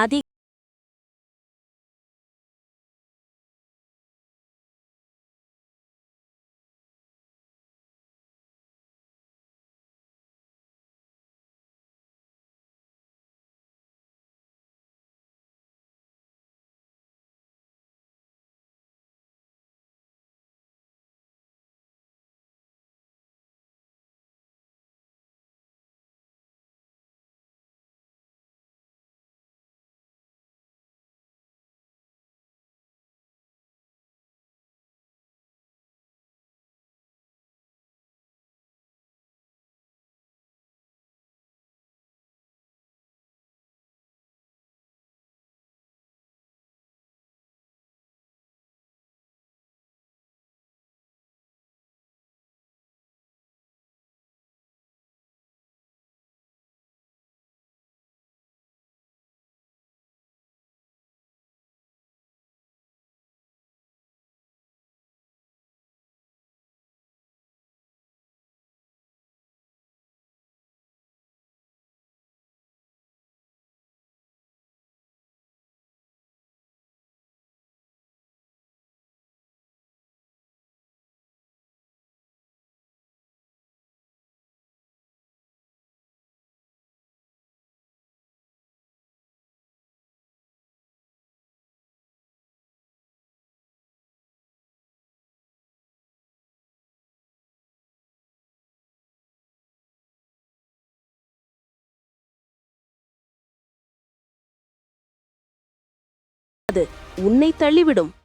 아디 அது உன்னை தள்ளிவிடும்.